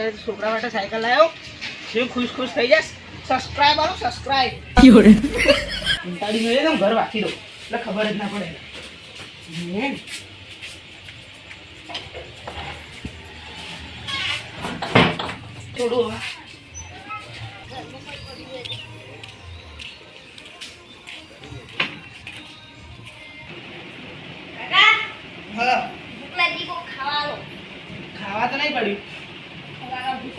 અત્યારે છોકરા માટે સાયકલ લાવ્યો. જે ખુશ ખુશ થઈ જશ સબસ્ક્રાઇબ આવો સબસ્ક્રાઇબ ઉંટાડી મેળે ને ઘર વાંચી દઉં. એટલે ખબર જ ના પડે. હમ. થોડું હવે. ખાવા તો નહીં પડ્યું.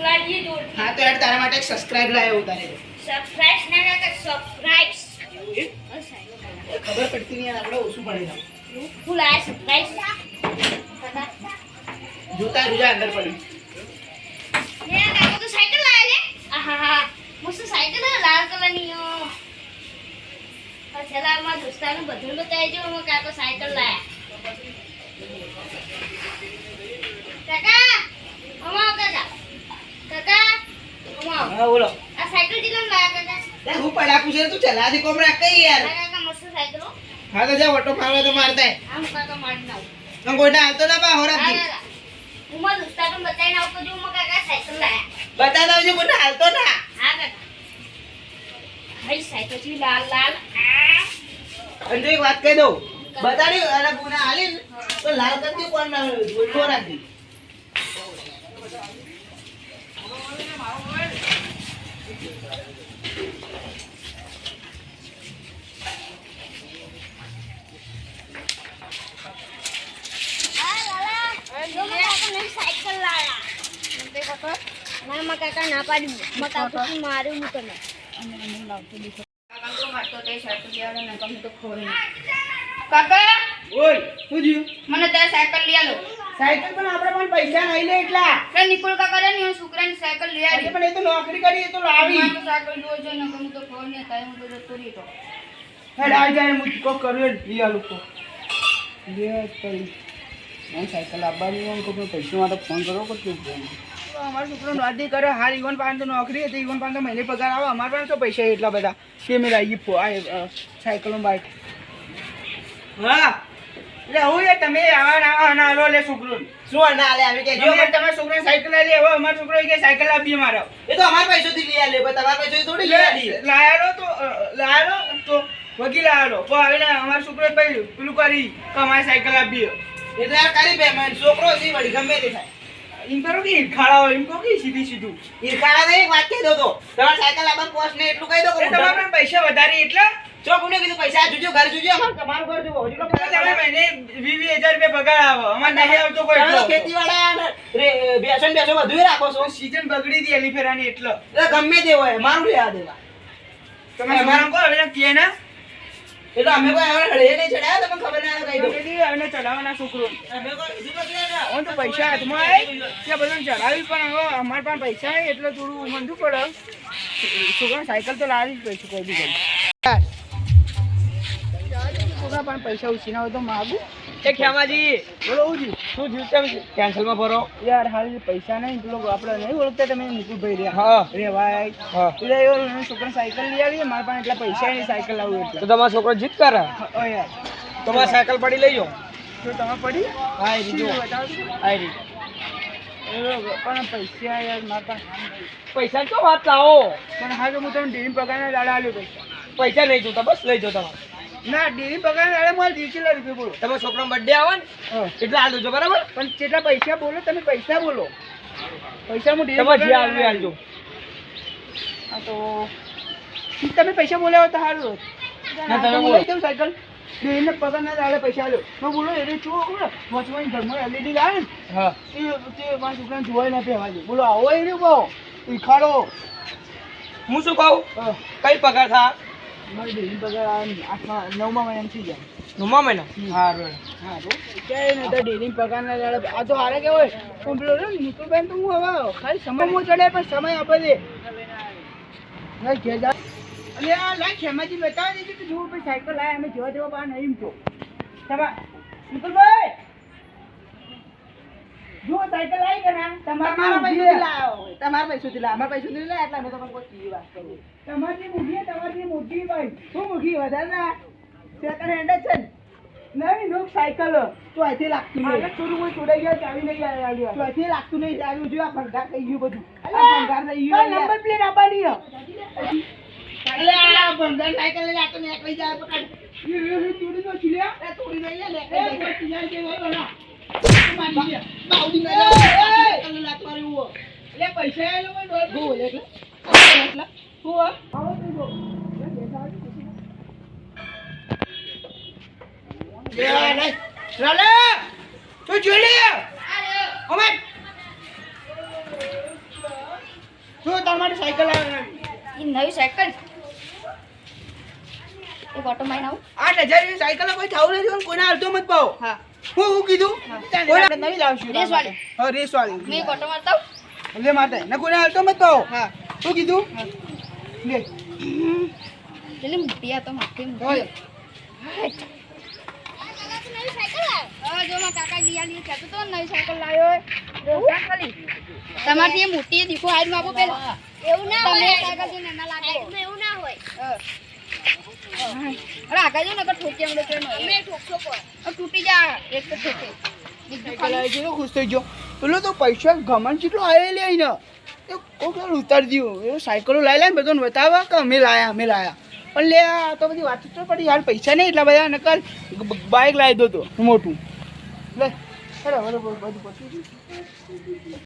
ભૂખ જોર હા તો યાર તારા માટે એક સબસ્ક્રાઇબ લાવ્યો ઉતારે સબસ્ક્રાઇબ ના ના સબસ્ક્રાઇબ ખબર પડતી નહીં આપણે ઓછું પડે છે. ફૂલ આયા સબસ્ક્રાઇબ જોતા રૂજા અંદર પડ્યું. ને કાકા તો સાયકલ લાયા લે? આહાહા મસ્ત સાયકલ હે, લાલ કલરની ઓ આ છેલ્લા દોસ્તાનું બધું બતાવજો હું કાકો સાયકલ લાયા કાકા અમાવ કાકા કાકા અમાવ હા બોલો. આ સાયકલ જીલમ લાયા કાકા લે, હું પડાકું છે તું ચલાથી કોમ રાખ કઈ યાર. આ કાકા મસ્ત સાયકલ. હા તો જા ઓટો ફાવે તો મારતા આમ કાકા મારી નાવ આમ કોઈને હાલતો ના પા હોરાથી હું મારા દોસ્તારને બતાવીને આવું તો જો હું કાકા સાયકલ લાયા. બતા દઉં કોઈને હાલતો ના. હા કાકા. ભાઈ સાયકલ જી લાલ લાલ. આ અને એક વાત કહી દઉં. બતાડી અને કોઈને હાલી ને તો લાલ કરતી કોણ ના ગોઠવો રાખી આ લાલા જો મારા કાકાને સાયકલ લાયા ના મારા કાકા ના પાડી મારા કાકા મારું હું તને કાકા! ઓય શું થયું? મને તારે સાયકલ લઈ આલો. સાયકલ પણ આપણે પણ પૈસા નહીં લે એટલા. રે નિકુલ કાકા રે ને છોકરાની સાયકલ લઈ આજે પણ એ તો નોકરી કરી એ તો લાવી. તો સાયકલ જોઈ છે ને હું તો ને કાઈ હું તો જતો રહ્યો હેડ આ જાય હું કોક કર્યો લઈ આલું કો લે કઈ મને સાયકલ આપવાની હોય કોઈ પૈસા માટે ફોન કરો કે શું અમારો છોકરો નોંધણી કરે હાલ ઈવન પાસે તો નોકરી હતી ઈવન પાસે તો મહિને પગાર આવે અમારા પાસે તો પૈસા એટલા બધા. કે મેં લાવી સાયકલો બાઇક હા. એટલે હું એ તમે આવા લો છોકરો. શું ના લે આવી કે જો તમારા છોકરાને સાયકલ લઈ લે હવે અમારો છોકરો કે સાયકલ આપી મારો. એ તો અમારા પૈસાથી લઈ આલે પણ તમારા પૈસાથી થોડી લઈ આલી. લાયાલો તો અ, લાયાલો તો વકીલ આવેલો તો હવે અમારા છોકરો ભાઈ પેલું કરી કમાય સાયકલ આપી એ તો યાર કરી પેમેન્ટ છોકરો સી વળી ગમે તે થાય. એમ કરો કે ઈરખાડા એમ કહો કે સીધી સીધું. ઈરખાડા એક વાત કહી દો તો. તમારે સાયકલ આપવાનું પોસ્ટ ને એટલું કહી દો કે તમારા પૈસા વધારે એટલે? ચો કોને કીધું પૈસા જોજો ઘર જોજો અમાર તમારું ઘર જોવો હજુ તો તમે મહિને 20000 રૂપિયા પગાર આવો. અમાર નહીં આવતો કોઈ બેસન બેસો બધું રાખો છો. સીઝન બગડી દી એલી ફેરાની એટલો. ગમે તે હોય મારું લેવા દેવા. તમે અમારું કહો હવે કે ના? એટલે અમે કોઈ હવે હળે નહીં ચડાયા તમને ખબર ના કહી દો. કીધી ચડાવવાના છોકરો. અમે તો કે ના તો પૈસા હાથમાં આવી ત્યાં બધું ચડાવી પણ હવે અમારા પાસે પૈસા નહીં એટલે થોડું મંદું પડે. છોકરા સાયકલ તો લાવી જ પૈસા કોઈ બી કરી છોકરા પણ પૈસા ઉછીના હોય તો માગું. એ ખેમાજી બોલો ઉજી શું થયું કેમ કેન્સલમાં ભરો. યાર હાલ પૈસા નહીં પેલો આપણે નહીં ઓળખતા તમે નિકુલભાઈ રહ્યા. હા. રેવાય હા. એટલે એવો છોકરા સાયકલ લઈ આવી મારા પાસે એટલા પૈસા નહીં સાયકલ લાવું એટલે. તો તમારો છોકરો જીત કરે? ઓ યાર. તમારે સાયકલ પડી લઈ જાઓ તો તમે પડી? હા એ રીજો આ એ પણ પૈસા યાર મારા પાસે પૈસા તો વાત લાવો. પણ હા તો હું તમને ડેરી પગારના દાડા આલ્યો પૈસા પૈસા નહીં જોતા બસ લઈ જાઓ તમારે. ના ડેરી પગારના અરે મારે ત્રીસ કેટલા રૂપિયા બોલો. તમે છોકરાનો બર્થડે આવે ને એટલા દેજો બરાબર? પણ કેટલા પૈસા બોલો તમે પૈસા બોલો. પૈસા હું ડેરી તમે જે પગારના આવવું હા તો તમે પૈસા બોલ્યા હોય તો સારું ના, તમે બોલો. કેમ સાયકલ? સાયકલ પગાર ના દાડે પૈસા આલ્યો. મેં બોલો એને ચૂ વચમાં ઘરમાં એલઈડી આવે ને હા. તે તે મારા છોકરાને જોવાય ના પહેવા દે. બોલો આવો એ કહો ઈખાડો હું શું કહું? કઈ પગાર થા? મારી ડેરી પગાર આઠમા નવમા મહિનામાં થઈ જાય. નવમા મહિના? હા હા ક્યાંય નહીં તો ડેરી પગારના દાડે આ તો હારે કેવાય પણ પેલો ને તો હું હવે ખાલી સમયમાં ચડે પણ સમય આપે દે ના ઘેર જા. અલે આ લાઈ ખેમાજી બતાવી દીધી કે જુઓ ભાઈ સાયકલ લાય અમે જોવા જવા બહાર નહીં તો તમા નિકુલભાઈ જુઓ સાયકલ લાવી કે ના તમારા પૈસાથી લાવો તમારા પૈસાથી લાવો. અમારા પૈસાથી લાવો એટલે અમે તમને કોઈ ચીજ વાત કરું. તમારી મૂકી તમારી મૂકી ભાઈ શું મૂકી વધારે ના? સેકન્ડ હેન્ડ જ છે ને. નુક સાયકલ તો અહીંથી લાગતું નહીં. થોડું કોઈ છોડાઈ ગયા ચાવી નહીં આવ્યા તો અહીંથી લાગતું નહીં ચાવી જો આ ભંગાર થઈ ગયું બધું. ભંગાર થઈ ગયું નંબર પ્લેટ આપવાની એટલે આ ભંગાર સાયકલ લઈને આ તો નીકળી જાય પકડ તોડી નો છીલ્યા તોડી નહીં લે મારી મારી પૈસા એ લોકો આવો તું જો લે અમે શું તમારી સાયકલ આવે નવી સાયકલ. એક ઓટો મારીને આવું. હજાર સાયકલ કોઈ થાવું નથી કોઈને હાલતો મત પાવો. હું. હું કીધું? નવી લાવશું રેસ વાળી. હા રેસ વાળી. મેં એક મારતા. લે માટે. ને કોઈને હાલતો મત પાવો. હા. શું કીધું? લે. એટલે મોટી આ તો મોટી હોય. જો મારા કાકા દિયાળી કહેતો તો નવી સાયકલ લાવ્યો તમારી મોટી દીખો હાઈડમાં આપો પેલા. એવું ના હોય. સાયકલથી નાના લાગે. એવું અરે આગળ જો નકર ઠોકી ટ્રેન અમે ઠોકશો પર તૂટી જા એક તો ઠોકે. આવી ખુશ થઈ ગયો. પેલો તો પૈસા ગમન કેટલો આવેલી આઈને એ કોક ઉતારી દીધું એ સાયકલો લાવી લાવીને બધાને બતાવવા કે અમે લાયા અમે લાયા. પણ લે આ તો બધી વાત તો પડી. યાર પૈસા નહીં એટલા બધા નકર બાઇક લાવી દો તો મોટું. લે બરાબર બધું પછી.